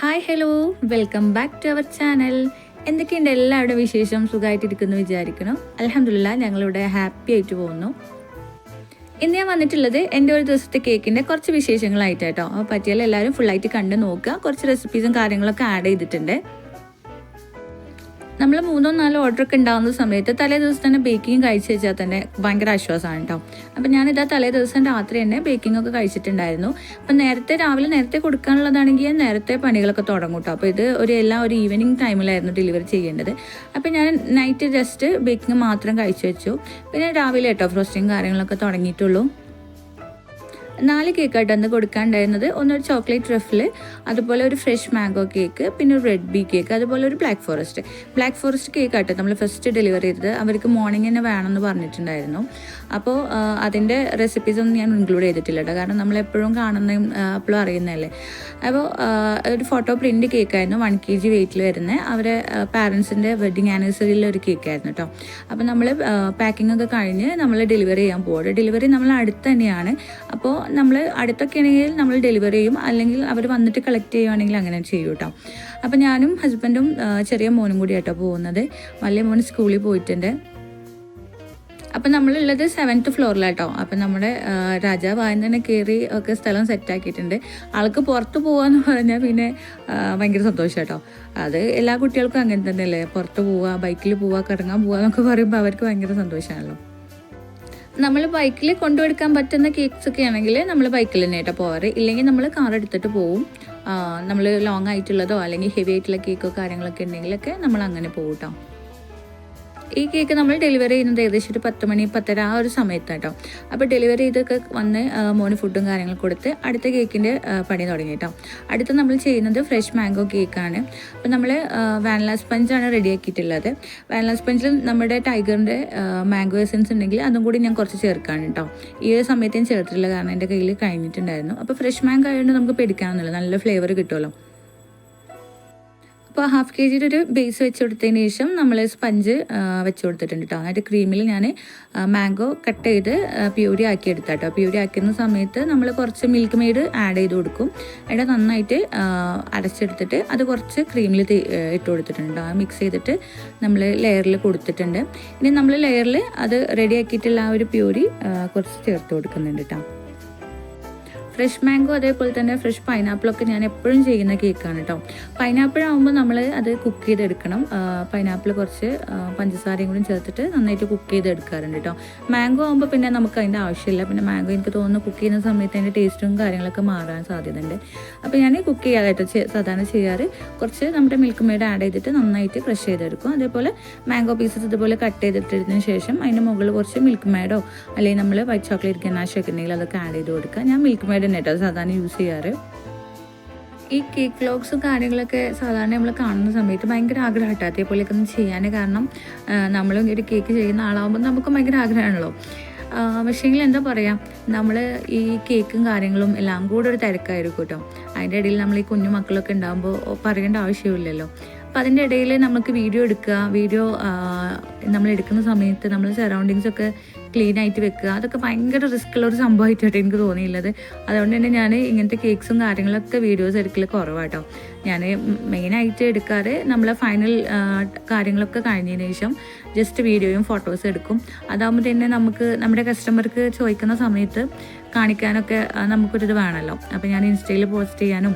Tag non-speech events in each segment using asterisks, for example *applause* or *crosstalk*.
Hi hello welcome back to our channel എന്തൊക്കെയുണ്ട് എല്ലാവരുടെ വിശേഷം? സുഖമായിട്ടിരിക്കുന്നു വിചാരിക്കണം അലഹമില്ല ഞങ്ങളിവിടെ ഹാപ്പി ആയിട്ട് പോകുന്നു. ഇന്ന് ഞാൻ വന്നിട്ടുള്ളത് എന്റെ ഒരു ദിവസത്തെ കേക്കിന്റെ കുറച്ച് വിശേഷങ്ങളായിട്ട് അപ്പോൾ പറ്റിയാൽ എല്ലാവരും ഫുള്ളായിട്ട് കണ്ട് നോക്കുക. കുറച്ച് റെസിപ്പീസും കാര്യങ്ങളൊക്കെ ആഡ് ചെയ്തിട്ടുണ്ട്. നമ്മൾ മൂന്നോ നാലോ ഓർഡർ ഒക്കെ ഉണ്ടാകുന്ന സമയത്ത് തലേ ദിവസം തന്നെ ബേക്കിംഗ് കഴിച്ചു വെച്ചാൽ തന്നെ ഭയങ്കര ആശ്വാസമാണ് കേട്ടോ അപ്പം ഞാനിതാ തലേ ദിവസം രാത്രി തന്നെ ബേക്കിംഗ് ഒക്കെ കഴിച്ചിട്ടുണ്ടായിരുന്നു. അപ്പം നേരത്തെ രാവിലെ നേരത്തെ കൊടുക്കാനുള്ളതാണെങ്കിൽ നേരത്തെ പണികളൊക്കെ തുടങ്ങും കേട്ടോ അപ്പോൾ ഇത് ഒരു എല്ലാം ഒരു ഈവനിങ് ടൈമിലായിരുന്നു ഡെലിവറി ചെയ്യേണ്ടത്. അപ്പം ഞാൻ നൈറ്റ് ജസ്റ്റ് ബേക്കിംഗ് മാത്രം കഴിച്ചു വെച്ചു. പിന്നെ രാവിലെ കേട്ടോ ഫ്രോസ്റ്റിങ് കാര്യങ്ങളൊക്കെ തുടങ്ങിയിട്ടുള്ളൂ. നാല് കേക്കായിട്ട് അന്ന് കൊടുക്കാണ്ടായിരുന്നത്. ഒന്നൊരു ചോക്ലേറ്റ് റഫിൽ അതുപോലെ ഒരു ഫ്രഷ് മാംഗോ കേക്ക് പിന്നെ ഒരു റെഡ് ബി കേക്ക് അതുപോലെ ഒരു black forest black forest cake ആട്ടെ നമ്മൾ ഫസ്റ്റ് ഡെലിവറി ചെയ്തത്. അവർക്ക് മോർണിംഗ് തന്നെ വേണമെന്ന് പറഞ്ഞിട്ടുണ്ടായിരുന്നു. അപ്പോൾ അതിന്റെ റെസിപ്പീസ് ഒന്നും ഞാൻ ഇൻക്ലൂഡ് ചെയ്തിട്ടില്ല കേട്ടോ കാരണം നമ്മൾ എപ്പോഴും കാണുന്നതും എപ്പോഴും അറിയുന്നതല്ലേ. അപ്പോൾ ഒരു ഫോട്ടോ പ്രിന്റ് കേക്കായിരുന്നു വൺ കെ ജി വെയിറ്റിൽ വരുന്നത് അവരെ പാരൻസിന്റെ വെഡിങ് ആനിവേഴ്സറിയിലെ ഒരു കേക്കായിരുന്നു കേട്ടോ അപ്പോൾ നമ്മൾ പാക്കിംഗ് ഒക്കെ കഴിഞ്ഞ് നമ്മൾ ഡെലിവറി ചെയ്യാൻ പോകും ഡെലിവറി നമ്മൾ അടുത്ത് തന്നെയാണ്. അപ്പോൾ നമ്മൾ അടുത്തൊക്കെ ആണെങ്കിൽ നമ്മൾ ഡെലിവറി ചെയ്യും. അല്ലെങ്കിൽ അവർ വന്നിട്ട് കളക്ട് ചെയ്യുവാണെങ്കിൽ അങ്ങനെ ചെയ്യും കേട്ടോ അപ്പോൾ ഞാനും ഹസ്ബൻഡും ചെറിയ മോനും കൂടി ആയിട്ടോ പോകുന്നത്. വലിയ മോൻ സ്കൂളിൽ പോയിട്ടുണ്ട്. അപ്പം നമ്മളുള്ളത് സെവൻത്ത് ഫ്ലോറിലാട്ടോ അപ്പം നമ്മുടെ രാജാവ് ആദ്യം തന്നെ കയറി ഒക്കെ സ്ഥലം സെറ്റാക്കിയിട്ടുണ്ട് ആൾക്ക് പുറത്ത് പോകാന്ന് പറഞ്ഞാൽ പിന്നെ ഭയങ്കര സന്തോഷം കേട്ടോ അത് എല്ലാ കുട്ടികൾക്കും അങ്ങനെ തന്നെയല്ലേ. പുറത്ത് പോവുക ബൈക്കിൽ പോവുക കറങ്ങാൻ പോവുക എന്നൊക്കെ പറയുമ്പോൾ അവർക്ക് ഭയങ്കര സന്തോഷമാണല്ലോ നമ്മൾ ബൈക്കിൽ കൊണ്ടുപോയെടുക്കാൻ പറ്റുന്ന കേക്ക്സ് ഒക്കെ ആണെങ്കിൽ നമ്മൾ ബൈക്കിൽ തന്നെ ആയിട്ടാണ് പോകാറ് ഇല്ലെങ്കിൽ നമ്മൾ കാർ എടുത്തിട്ട് പോവും. നമ്മൾ ലോങ് ആയിട്ടുള്ളതോ അല്ലെങ്കിൽ ഹെവി ആയിട്ടുള്ള കേക്കോ കാര്യങ്ങളൊക്കെ ഉണ്ടെങ്കിലൊക്കെ നമ്മൾ അങ്ങനെ പോകും കേട്ടോ ഈ കേക്ക് നമ്മൾ ഡെലിവറി ചെയ്യുന്നത് ഏകദേശം ഒരു പത്ത് മണി പത്തര ആ ഒരു സമയത്ത് കേട്ടോ അപ്പോൾ ഡെലിവറി ചെയ്തൊക്കെ വന്ന് മോന് ഫുഡും കാര്യങ്ങളും കൊടുത്ത് അടുത്ത കേക്കിന്റെ പണി തുടങ്ങി കേട്ടോ അടുത്ത നമ്മൾ ചെയ്യുന്നത് ഫ്രഷ് മാംഗോ കേക്കാണ് അപ്പോൾ നമ്മൾ വാനില സ്പഞ്ചാണ് റെഡിയാക്കിയിട്ടുള്ളത് വാനില സ്പഞ്ചിൽ നമ്മുടെ ടൈഗറിന്റെ മാംഗോ എസൻസ് ഉണ്ടെങ്കിൽ അതും കൂടി ഞാൻ കുറച്ച് ചേർക്കാണ് കേട്ടോ ഈ ഒരു സമയത്ത് ഞാൻ ചേർത്തിട്ടില്ല കാരണം എന്റെ കയ്യിൽ കഴിഞ്ഞിട്ടുണ്ടായിരുന്നു. അപ്പോൾ ഫ്രഷ് മാംഗോ ആയതുകൊണ്ട് നമുക്ക് പെടിക്കാമെന്നുള്ളത് നല്ല ഫ്ലേവർ കിട്ടുമല്ലോ അപ്പോൾ ഹാഫ് കെ ജിയുടെ ഒരു ബേസ് വെച്ച് കൊടുത്തതിന് ശേഷം നമ്മൾ സ്പഞ്ച് വെച്ച് കൊടുത്തിട്ടുണ്ട് കേട്ടോ എന്നിട്ട് ക്രീമിൽ ഞാൻ മാംഗോ കട്ട് ചെയ്ത് പ്യൂരി ആക്കി എടുത്ത കേട്ടോ പ്യൂരി ആക്കുന്ന സമയത്ത് നമ്മൾ കുറച്ച് മിൽക്ക് മെയ്ഡ് ആഡ് ചെയ്ത് കൊടുക്കും. എന്നിട്ട് നന്നായിട്ട് അരച്ചെടുത്തിട്ട് അത് കുറച്ച് ക്രീമിൽ ഇട്ട് കൊടുത്തിട്ടുണ്ട് ആ മിക്സ് ചെയ്തിട്ട് നമ്മൾ ലെയറിൽ കൊടുത്തിട്ടുണ്ട്. ഇനി നമ്മൾ ലെയറിൽ അത് റെഡി ആക്കിയിട്ടുള്ള ആ ഒരു പ്യൂരി കുറച്ച് ചേർത്ത് കൊടുക്കുന്നുണ്ട് കേട്ടോ ഫ്രഷ് മാംഗോ അതേപോലെ തന്നെ ഫ്രഷ് പൈനാപ്പിൾ ഒക്കെ ഞാൻ എപ്പോഴും ചെയ്യുന്ന കേക്കാണ് കേട്ടോ. പൈനാപ്പിൾ ആകുമ്പോൾ നമ്മൾ അത് കുക്ക് ചെയ്തെടുക്കണം. പൈനാപ്പിൾ കുറച്ച് പഞ്ചസാരയും കൂടി ചേർത്തിട്ട് നന്നായിട്ട് കുക്ക് ചെയ്തെടുക്കാറുണ്ട് കേട്ടോ. മാംഗോ ആകുമ്പോൾ പിന്നെ നമുക്ക് അതിന്റെ ആവശ്യമില്ല. പിന്നെ മാംഗോ എനിക്ക് തോന്നുന്നു കുക്ക് ചെയ്യുന്ന സമയത്ത് അതിന്റെ ടേസ്റ്റും കാര്യങ്ങളൊക്കെ മാറാൻ സാധ്യതയുണ്ട്. അപ്പോൾ ഞാൻ കുക്ക് ചെയ്യാതായിട്ട് സാധാരണ ചെയ്യാറ്. കുറച്ച് നമ്മുടെ മിൽക്ക് മെയ്ഡ് ആഡ് ചെയ്തിട്ട് നന്നായിട്ട് ക്രഷ് ചെയ്തെടുക്കും. അതേപോലെ മാംഗോ പീസസ് ഇതുപോലെ കട്ട് ചെയ്തിട്ടതിന് ശേഷം അതിന്റെ മുകളിൽ കുറച്ച് മിൽക്ക് മെയ്ഡോ അല്ലെങ്കിൽ നമ്മൾ വൈറ്റ് ചോക്ലേറ്റ് ഗനാഷോ ഒക്കെ ഉണ്ടെങ്കിൽ അതൊക്കെ ആഡ് ചെയ്ത് കൊടുക്കുക. ഞാൻ മിൽക്ക് മെയ്ഡ് തന്നെ കേട്ടോ സാധാരണ യൂസ് ചെയ്യാറ്? ഈ കേക്ക് വ്ലോഗ്സും കാര്യങ്ങളൊക്കെ സാധാരണ നമ്മൾ കാണുന്ന സമയത്ത് ഭയങ്കര ആഗ്രഹമായിട്ട് അതേപോലെയൊക്കെ ഒന്ന് ചെയ്യാൻ കാരണം നമ്മൾ ഒരു കേക്ക് ചെയ്യുന്ന ആളാകുമ്പോൾ നമുക്ക് ഭയങ്കര ആഗ്രഹമാണല്ലോ പക്ഷേങ്കിൽ എന്താ പറയുക നമ്മൾ ഈ കേക്കും കാര്യങ്ങളും എല്ലാം കൂടെ ഒരു തിരക്കായിരിക്കും കേട്ടോ അതിന്റെ ഇടയിൽ നമ്മൾ ഈ കുഞ്ഞു മക്കളൊക്കെ ഉണ്ടാകുമ്പോൾ പറയേണ്ട ആവശ്യമില്ലല്ലോ. അപ്പം അതിന്റെ ഇടയിൽ നമുക്ക് വീഡിയോ എടുക്കുക വീഡിയോ നമ്മൾ എടുക്കുന്ന സമയത്ത് നമ്മൾ സറൗണ്ടിങ്സ് ഒക്കെ ക്ലീൻ ആയിട്ട് വെക്കുക. അതൊക്കെ ഭയങ്കര റിസ്ക് ഉള്ള ഒരു സംഭവമായിട്ടാണ് എനിക്ക് തോന്നിയുള്ളത് അതുകൊണ്ട് തന്നെ ഞാൻ ഇങ്ങനത്തെ കേക്ക്സും കാര്യങ്ങളൊക്കെ വീഡിയോസ് എടുക്കൽ കുറവാട്ടോ. ഞാൻ മെയിനായിട്ട് എടുക്കാറ് നമ്മളെ ഫൈനൽ കാര്യങ്ങളൊക്കെ കഴിഞ്ഞതിന് ശേഷം ജസ്റ്റ് വീഡിയോയും ഫോട്ടോസും എടുക്കും. അതാകുമ്പോൾ തന്നെ നമുക്ക് നമ്മുടെ കസ്റ്റമർക്ക് ചോദിക്കുന്ന സമയത്ത് കാണിക്കാനൊക്കെ നമുക്കൊരിത് വേണമല്ലോ അപ്പോൾ ഞാൻ ഇൻസ്റ്റയിൽ പോസ്റ്റ് ചെയ്യാനും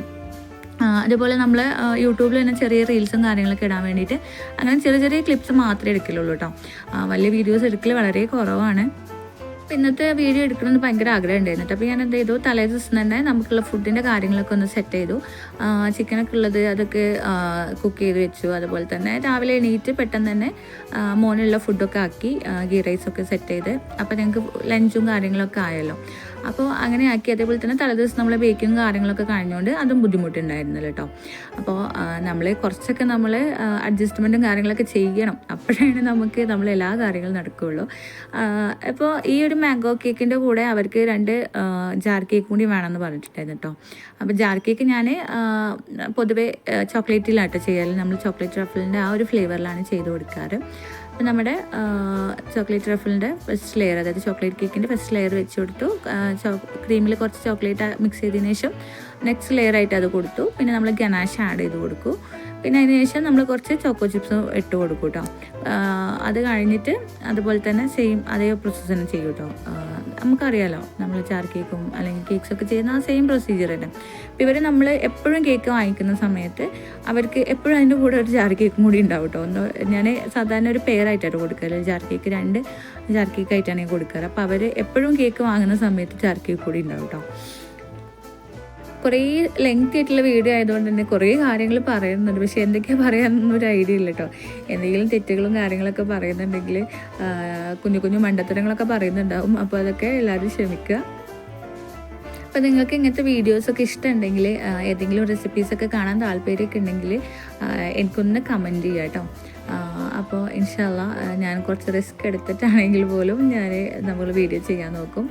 അതുപോലെ നമ്മൾ യൂട്യൂബിൽ തന്നെ ചെറിയ റീൽസും കാര്യങ്ങളൊക്കെ ഇടാൻ വേണ്ടിയിട്ട് അങ്ങനെ ചെറിയ ചെറിയ ക്ലിപ്സ് മാത്രമേ എടുക്കലുള്ളൂ കേട്ടോ വലിയ വീഡിയോസ് എടുക്കൽ വളരെ കുറവാണ്. ഇന്നത്തെ വീഡിയോ എടുക്കണമെന്ന് ഭയങ്കര ആഗ്രഹം ഉണ്ടായിരുന്നു അപ്പോൾ ഞാൻ എന്ത് ചെയ്തു? തലേ ദിവസം തന്നെ നമുക്കുള്ള ഫുഡിന്റെ കാര്യങ്ങളൊക്കെ ഒന്ന് സെറ്റ് ചെയ്തു. ചിക്കനൊക്കെ ഉള്ളത് അതൊക്കെ കുക്ക് ചെയ്ത് വെച്ചു. അതുപോലെ തന്നെ രാവിലെ എണീറ്റ് പെട്ടെന്ന് തന്നെ മോനുള്ള ഫുഡൊക്കെ ആക്കി ഗീ റൈസൊക്കെ സെറ്റ് ചെയ്ത്. അപ്പോൾ ഞങ്ങൾക്ക് ലഞ്ചും കാര്യങ്ങളൊക്കെ ആയല്ലോ. അപ്പോൾ അങ്ങനെ ആക്കി അതേപോലെ തന്നെ തലേദിവസം നമ്മൾ ബേക്കിങ് കാര്യങ്ങളൊക്കെ കഴിഞ്ഞുകൊണ്ട് അതും ബുദ്ധിമുട്ടുണ്ടായിരുന്നില്ല കേട്ടോ അപ്പോൾ നമ്മൾ കുറച്ചൊക്കെ നമ്മൾ അഡ്ജസ്റ്റ്മെന്റും കാര്യങ്ങളൊക്കെ ചെയ്യണം. അപ്പോഴാണ് നമുക്ക് നമ്മൾ എല്ലാ കാര്യങ്ങളും നടക്കുകയുള്ളൂ അപ്പോൾ ഈ ഒരു മാംഗോ കേക്കിന്റെ കൂടെ അവർക്ക് രണ്ട് ജാർ കേക്ക് കൂടി വേണമെന്ന് പറഞ്ഞിട്ടുണ്ടായിരുന്നു കേട്ടോ അപ്പോൾ ജാർ കേക്ക് ഞാൻ പൊതുവേ ചോക്ലേറ്റിലാട്ടോ ചെയ്യാറ്. നമ്മൾ ചോക്ലേറ്റ് റഫിലിന്റെ ആ ഒരു ഫ്ലേവറിലാണ് ചെയ്ത് കൊടുക്കാറ്. അപ്പോൾ നമ്മുടെ ചോക്ലേറ്റ് റഫിളിന്റെ ഫസ്റ്റ് ലെയർ അതായത് ചോക്ലേറ്റ് കേക്കിന്റെ ഫസ്റ്റ് ലെയർ വെച്ച് കൊടുത്തു. ക്രീമിൽ കുറച്ച് ചോക്ലേറ്റ് മിക്സ് ചെയ്തതിന് ശേഷം നെക്സ്റ്റ് ലെയർ ആയിട്ട് അത് കൊടുത്തു. പിന്നെ നമ്മൾ ഗനാഷ് ആഡ് ചെയ്ത് കൊടുക്കും. പിന്നെ അതിന് ശേഷം നമ്മൾ കുറച്ച് ചോക്കോ ചിപ്സ് ഇട്ട് കൊടുക്കും കേട്ടോ അത് കഴിഞ്ഞിട്ട് അതുപോലെ തന്നെ സെയിം അതേ പ്രോസസ്സ് തന്നെ ചെയ്യും കേട്ടോ നമുക്കറിയാലോ നമ്മൾ ചാർ കേക്കും അല്ലെങ്കിൽ കേക്ക്സ് ഒക്കെ ചെയ്യുന്ന ആ സെയിം പ്രൊസീജിയർ തന്നെ. അപ്പോൾ ഇവർ നമ്മൾ എപ്പോഴും കേക്ക് വാങ്ങിക്കുന്ന സമയത്ത് അവർക്ക് എപ്പോഴും അതിന്റെ കൂടെ ഒരു ചാർ കേക്കും കൂടി ഉണ്ടാവും കേട്ടോ ഒന്ന് ഞാൻ സാധാരണ ഒരു പെയറായിട്ടാണ് കൊടുക്കൽ. ചാർ കേക്ക് രണ്ട് ജാർ കേക്ക് ആയിട്ടാണ് ഞാൻ കൊടുക്കാറ്. അപ്പോൾ അവർ എപ്പോഴും കേക്ക് വാങ്ങുന്ന സമയത്ത് ചാർക്കേക്ക് കേക്ക് കൂടി ഉണ്ടാവും കേട്ടോ കുറേ ലെങ്ത് ആയിട്ടുള്ള വീഡിയോ ആയതുകൊണ്ട് തന്നെ കുറേ കാര്യങ്ങൾ പറയുന്നുണ്ട്. പക്ഷേ എന്തൊക്കെയാണ് പറയാനൊന്നും ഒരു ഐഡിയ ഇല്ല കേട്ടോ എന്തെങ്കിലും തെറ്റുകളും കാര്യങ്ങളൊക്കെ പറയുന്നുണ്ടെങ്കിൽ കുഞ്ഞു കുഞ്ഞു മണ്ടത്തരങ്ങളൊക്കെ പറയുന്നുണ്ടാവും. അപ്പോൾ അതൊക്കെ എല്ലാവരും ക്ഷമിക്കുക അപ്പോൾ നിങ്ങൾക്ക് ഇങ്ങനത്തെ വീഡിയോസൊക്കെ ഇഷ്ടമുണ്ടെങ്കിൽ ഏതെങ്കിലും റെസിപ്പീസൊക്കെ കാണാൻ താല്പര്യമൊക്കെ ഉണ്ടെങ്കിൽ എനിക്കൊന്ന് കമന്റ് ചെയ്യാം കേട്ടോ അപ്പോൾ ഇൻഷാല്ല ഞാൻ കുറച്ച് റിസ്ക് എടുത്തിട്ടാണെങ്കിൽ പോലും ഞാൻ നമ്മൾ വീഡിയോ ചെയ്യാൻ നോക്കും.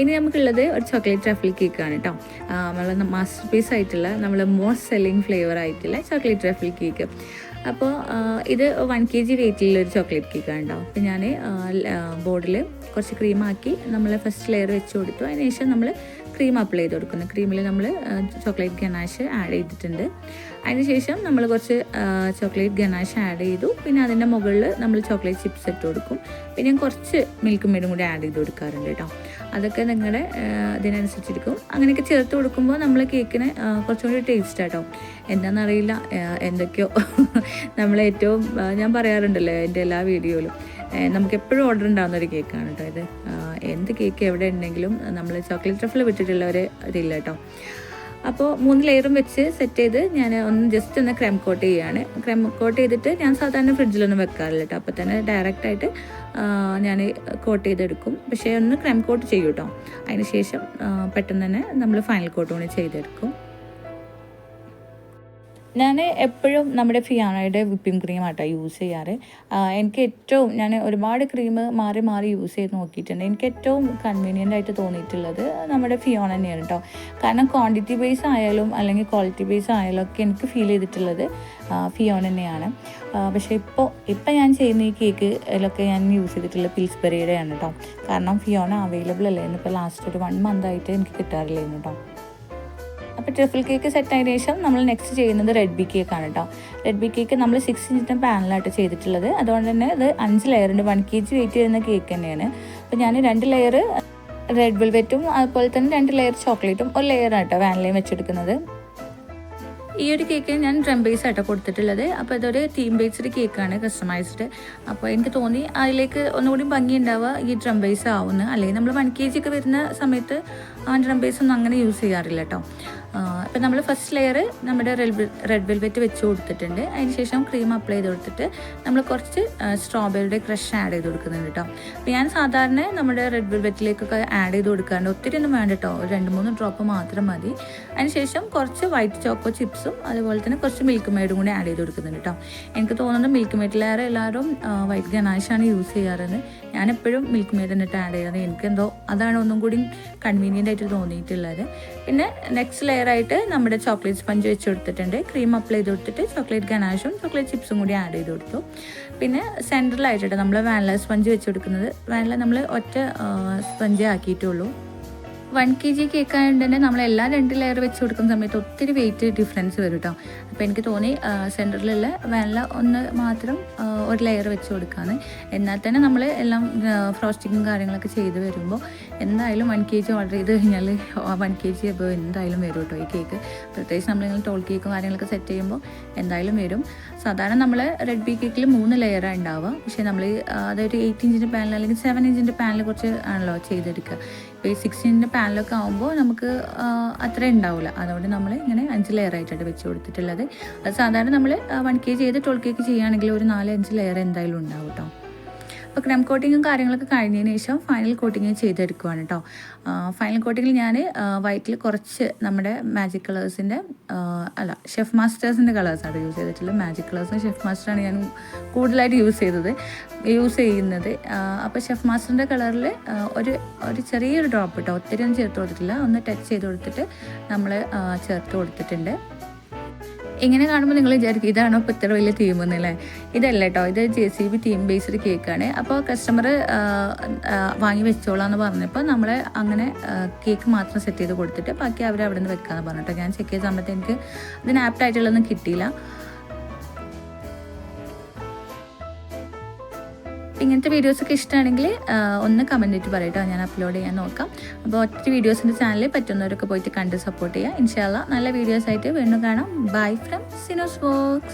ഇനി നമുക്കുള്ളത് ഒരു ചോക്ലേറ്റ് ട്രഫിൾ കേക്കാണ് കേട്ടോ നമ്മളെ മാസ്റ്റർ പീസ് ആയിട്ടുള്ള നമ്മൾ മോസ്റ്റ് സെല്ലിംഗ് ഫ്ലേവർ ആയിട്ടുള്ള ചോക്ലേറ്റ് ട്രഫിൾ കേക്ക് അപ്പോൾ ഇത് വൺ കെ ജി വെയിറ്റിലുള്ള ഒരു ചോക്ലേറ്റ് കേക്കാണ് കേട്ടോ അപ്പോൾ ഞാൻ ബോർഡിൽ കുറച്ച് ക്രീമാക്കി നമ്മൾ ഫസ്റ്റ് ലെയർ വെച്ച് കൊടുത്തു. അതിനുശേഷം നമ്മൾ ക്രീം അപ്ലൈ ചെയ്ത് കൊടുക്കുന്നത് ക്രീമിൽ നമ്മൾ ചോക്ലേറ്റ് ഗനാഷ് ആഡ് ചെയ്തിട്ടുണ്ട്. അതിനുശേഷം നമ്മൾ കുറച്ച് ചോക്ലേറ്റ് ഗനാഷ് ആഡ് ചെയ്തു. പിന്നെ അതിന്റെ മുകളിൽ നമ്മൾ ചോക്ലേറ്റ് ചിപ്സ് ഇട്ട് കൊടുക്കും. പിന്നെ കുറച്ച് മിൽക്ക് മെയ്ഡും കൂടി ആഡ് ചെയ്ത് കൊടുക്കാറുണ്ട് കേട്ടോ. അതൊക്കെ നിങ്ങളുടെ ഇതിനനുസരിച്ചിരിക്കും. അങ്ങനെയൊക്കെ ചേർത്ത് കൊടുക്കുമ്പോൾ നമ്മൾ കേക്കിന് കുറച്ചും കൂടി ടേസ്റ്റ് ആട്ടോ എന്താണെന്നറിയില്ല എന്തൊക്കെയോ. *laughs* നമ്മൾ ഏറ്റവും ഞാൻ പറയാറുണ്ടല്ലോ എന്റെ എല്ലാ വീഡിയോയിലും നമുക്ക് എപ്പോഴും ഓർഡർ ഉണ്ടാകുന്ന ഒരു കേക്കാണ് കേട്ടോ ഇത്. എന്ത് കേക്ക് എവിടെ ഉണ്ടെങ്കിലും നമ്മൾ ചോക്ലേറ്റ് ട്രഫിൽ ഒരു ഇതില്ല കേട്ടോ അപ്പോൾ മൂന്ന് ലെയറും വെച്ച് സെറ്റ് ചെയ്ത് ഞാൻ ഒന്ന് ജസ്റ്റ് ഒന്ന് ക്രം കോട്ട് ചെയ്യുകയാണ് ക്രം കോട്ട് ചെയ്തിട്ട് ഞാൻ സാധാരണ ഫ്രിഡ്ജിലൊന്നും വെക്കാറില്ല കേട്ടോ അപ്പോൾ തന്നെ ഡയറക്റ്റായിട്ട് ഞാൻ കോട്ട് ചെയ്തെടുക്കും. പക്ഷേ ഒന്ന് ക്രം കോട്ട് ചെയ്യും കേട്ടോ അതിന് ശേഷം പെട്ടെന്ന് തന്നെ നമ്മൾ ഫൈനൽ കോട്ട് കൂടി ചെയ്തെടുക്കും. ഞാൻ എപ്പോഴും നമ്മുടെ ഫിയാനയുടെ വിപ്പിംഗ് ക്രീം ആട്ടോ യൂസ് ചെയ്യാറ്. എനിക്ക് ഏറ്റവും ഞാൻ ഒരുപാട് ക്രീം മാറി മാറി യൂസ് ചെയ്ത് നോക്കിയിട്ടുണ്ട്. എനിക്ക് ഏറ്റവും കൺവീനിയന്റ് ആയിട്ട് തോന്നിയിട്ടുള്ളത് നമ്മുടെ ഫിയോൺ തന്നെയാണ് കേട്ടോ കാരണം ക്വാണ്ടിറ്റി ബേസ് ആയാലും അല്ലെങ്കിൽ ക്വാളിറ്റി ബേസ് ആയാലും ഒക്കെ എനിക്ക് ഫീൽ ചെയ്തിട്ടുള്ളത് ഫിയോൺ തന്നെയാണ്. പക്ഷേ ഇപ്പോൾ ഇപ്പം ഞാൻ ചെയ്യുന്ന ഈ കേക്ക് ഇതിലൊക്കെ ഞാൻ യൂസ് ചെയ്തിട്ടുള്ള പിൽസ്ബെറിയുടെ ആണ് കേട്ടോ കാരണം ഫിയോൺ അവൈലബിൾ അല്ലായിരുന്നു ഇപ്പോൾ ലാസ്റ്റ് ഒരു വൺ മന്ത് ആയിട്ട് എനിക്ക് കിട്ടാറില്ലായിരുന്നു കേട്ടോ അപ്പോൾ ട്രിപ്പിൾ കേക്ക് സെറ്റ് ആയതിനു ശേഷം നമ്മൾ നെക്സ്റ്റ് ചെയ്യുന്നത് റെഡ് ബി കേക്കാണ് കേട്ടോ റെഡ് ബി കേക്ക് നമ്മൾ സിക്സ് ഇഞ്ചിന്റെ പാനലായിട്ട് ചെയ്തിട്ടുള്ളത്. അതുകൊണ്ട് തന്നെ അത് അഞ്ച് ലെയറുണ്ട് വൺ കെ ജി വെയിറ്റ് ചെയ്യുന്ന കേക്ക് തന്നെയാണ്. അപ്പോൾ ഞാൻ രണ്ട് ലെയർ റെഡ് വെൽവെറ്റും അതുപോലെ തന്നെ രണ്ട് ലെയർ ചോക്ലേറ്റും ഒരു ലെയറാണ് കേട്ടോ വാനിലയും വെച്ചെടുക്കുന്നത്. ഈ ഒരു കേക്ക് ഞാൻ ഡ്രം ബേസ് ആയിട്ടാണ് കൊടുത്തിട്ടുള്ളത്. അപ്പോൾ ഇതൊരു തീം ബേസ്ഡ് കേക്കാണ് കസ്റ്റമൈസ്ഡ് അപ്പോൾ എനിക്ക് തോന്നി അതിലേക്ക് ഒന്നുകൂടി ഭംഗി ഉണ്ടാവുക ഈ ഡ്രം ബേസ് ആവുന്നു. അല്ലെങ്കിൽ നമ്മൾ വൺ കെ ജി ഒക്കെ വരുന്ന സമയത്ത് ആ ഡ്രം ബേസ് ഒന്നും അങ്ങനെ യൂസ് ചെയ്യാറില്ല കേട്ടോ അപ്പോൾ നമ്മൾ ഫസ്റ്റ് ലെയർ നമ്മുടെ റെഡ് വെൽവെറ്റ് വെച്ച് കൊടുത്തിട്ടുണ്ട്. അതിന് ശേഷം ക്രീം അപ്ലൈ ചെയ്ത് കൊടുത്തിട്ട് നമ്മൾ കുറച്ച് സ്ട്രോബെറിയുടെ ക്രഷ് ആഡ് ചെയ്ത് കൊടുക്കുന്നുണ്ട് കേട്ടോ അപ്പോൾ ഞാൻ സാധാരണ നമ്മുടെ റെഡ് വെൽവെറ്റിലേക്കൊക്കെ ആഡ് ചെയ്ത് കൊടുക്കാറുണ്ട്. ഒത്തിരി ഒന്നും വേണ്ട കേട്ടോ രണ്ട് മൂന്ന് ഡ്രോപ്പ് മാത്രം മതി. അതിനുശേഷം കുറച്ച് വൈറ്റ് ചോക്കോ ചിപ്സും അതുപോലെ തന്നെ കുറച്ച് മിൽക്ക് മെയ്ഡും കൂടി ആഡ് ചെയ്ത് കൊടുക്കുന്നുണ്ട് കേട്ടോ എനിക്ക് തോന്നുന്നത് മിൽക്ക് മെയ്ഡിലേറെ എല്ലാവരും വൈറ്റ് ഗനാശാണ് യൂസ് ചെയ്യാറെന്ന് ഞാൻ എപ്പോഴും മിൽക്ക് മെയ്ഡ് എന്നിട്ട് ആഡ് ചെയ്യാറ് എനിക്കെന്തോ അതാണ് ഒന്നും കൂടി കൺവീനിയന്റ് ആയിട്ട് തോന്നിയിട്ടുള്ളത്. പിന്നെ നെക്സ്റ്റ് ലെയർ ആയിട്ട് നമ്മുടെ ചോക്ലേറ്റ് സ്പഞ്ച് വെച്ച് കൊടുത്തിട്ടുണ്ട്. ക്രീം അപ്ലൈ ചെയ്ത് കൊടുത്തിട്ട് ചോക്ലേറ്റ് ഗനാഷും ചോക്ലേറ്റ് ചിപ്സും കൂടി ആഡ് ചെയ്ത് കൊടുത്തു. പിന്നെ സെന്ററിലായിട്ടാണ് നമ്മൾ വാനില സ്പഞ്ച് വെച്ച് കൊടുക്കുന്നത്. വാനില നമ്മൾ ഒറ്റ സ്പഞ്ച് ആക്കിയിട്ടുള്ളൂ വൺ കെ ജി കേക്ക് ആയതുകൊണ്ട് തന്നെ നമ്മൾ എല്ലാ രണ്ട് ലെയർ വെച്ച് കൊടുക്കുന്ന സമയത്ത് ഒത്തിരി വെയിറ്റ് ഡിഫറൻസ് വരും കേട്ടോ അപ്പോൾ എനിക്ക് തോന്നി സെന്ററിലുള്ള വെള്ള ഒന്ന് മാത്രം ഒരു ലെയർ വെച്ച് കൊടുക്കാമെന്ന് എന്നാൽ തന്നെ നമ്മൾ എല്ലാം ഫ്രോസ്റ്റിങ്ങും കാര്യങ്ങളൊക്കെ ചെയ്ത് വരുമ്പോൾ എന്തായാലും വൺ കെ ജി ഓർഡർ ചെയ്ത് കഴിഞ്ഞാൽ വൺ കെ ജി അപ്പോൾ എന്തായാലും വരും കേട്ടോ ഈ കേക്ക് പ്രത്യേകിച്ച് നമ്മളിങ്ങനെ ടോൾ കേക്കും കാര്യങ്ങളൊക്കെ സെറ്റ് ചെയ്യുമ്പോൾ എന്തായാലും വരും. സാധാരണ നമ്മൾ റെഡ് ബി കേക്കിൽ മൂന്ന് ലെയറാണ് ഉണ്ടാവുക പക്ഷേ നമ്മൾ അതൊരു എയ്റ്റ് ഇഞ്ചിന്റെ പാനൽ അല്ലെങ്കിൽ സെവൻ ഇഞ്ചിന്റെ പാനൽ കുറച്ച് ആണല്ലോ ചെയ്തെടുക്കുക ഈ സിക്സ് ഇഞ്ചിന്റെ പാനലൊക്കെ ആകുമ്പോൾ നമുക്ക് അത്ര ഉണ്ടാവില്ല അതുകൊണ്ട് നമ്മൾ ഇങ്ങനെ അഞ്ച് ലെയർ ആയിട്ടാണ് വെച്ച് കൊടുത്തിട്ടുള്ളത്. അത് സാധാരണ നമ്മൾ വൺ കെ ജി ചെയ്ത് ട്വൽവ് ജി ചെയ്യുകയാണെങ്കിൽ ഒരു നാല് അഞ്ച് ലെയർ എന്തായാലും ഉണ്ടാവും കേട്ടോ അപ്പോൾ ക്രം കോട്ടിങ്ങും കാര്യങ്ങളൊക്കെ കഴിഞ്ഞതിന് ശേഷം ഫൈനൽ കോട്ടിങ് ചെയ്തെടുക്കുവാണ് കേട്ടോ ഫൈനൽ കോട്ടിങ്ങിൽ ഞാൻ വൈറ്റിൽ കുറച്ച് നമ്മുടെ മാജിക് കളേഴ്സിന്റെ അല്ല ഷെഫ് മാസ്റ്റേഴ്സിന്റെ കളേഴ്സാണ് യൂസ് ചെയ്തിട്ടുള്ളത്. മാജിക് കളേഴ്സും ഷെഫ് മാസ്റ്ററാണ് ഞാൻ കൂടുതലായിട്ട് യൂസ് ചെയ്തത്. യൂസ് ചെയ്യുന്നത്. അപ്പോൾ ഷെഫ് മാസ്റ്ററിന്റെ കളറിൽ ഒരു ഒരു ചെറിയൊരു ഡ്രോപ്പ് കേട്ടോ ഒത്തിരി ഒന്നും ചേർത്ത് കൊടുത്തിട്ടില്ല. ഒന്ന് ടച്ച് ചെയ്ത് കൊടുത്തിട്ട് നമ്മൾ ചേർത്ത് കൊടുത്തിട്ടുണ്ട്. ഇങ്ങനെ കാണുമ്പോൾ നിങ്ങൾ വിചാരിക്കും ഇതാണോ ഇപ്പോൾ ഇത്ര വലിയ തീം എന്നല്ലേ ഇതല്ല കേട്ടോ ഇത് J C B theme based കേക്കാണ് അപ്പോൾ കസ്റ്റമർ വാങ്ങി വെച്ചോളാന്ന് പറഞ്ഞപ്പോൾ നമ്മൾ അങ്ങനെ കേക്ക് മാത്രം സെറ്റ് ചെയ്ത് കൊടുത്തിട്ട് ബാക്കി അവർ അവിടെ നിന്ന് വെക്കാമെന്ന് പറഞ്ഞിട്ടോ. ഞാൻ ചെക്ക് ചെയ്ത സമയത്ത് എനിക്ക് ഇതിന് ആപ്റ്റ് ആയിട്ടുള്ളതൊന്നും ഇങ്ങനത്തെ വീഡിയോസൊക്കെ ഇഷ്ടമാണെങ്കിൽ ഒന്ന് കമന്റ് ഇട്ട് പറയട്ടോ ഞാൻ അപ്ലോഡ് ചെയ്യാൻ നോക്കാം. അപ്പോൾ ഒത്തിരി വീഡിയോസിന്റെ ചാനലിൽ പറ്റുന്നവരൊക്കെ പോയിട്ട് കണ്ട് സപ്പോർട്ട് ചെയ്യുക ഇൻഷാല്ല നല്ല വീഡിയോസ് ആയിട്ട് വീണ്ടും കാണാം. Bye from Sinos Woakes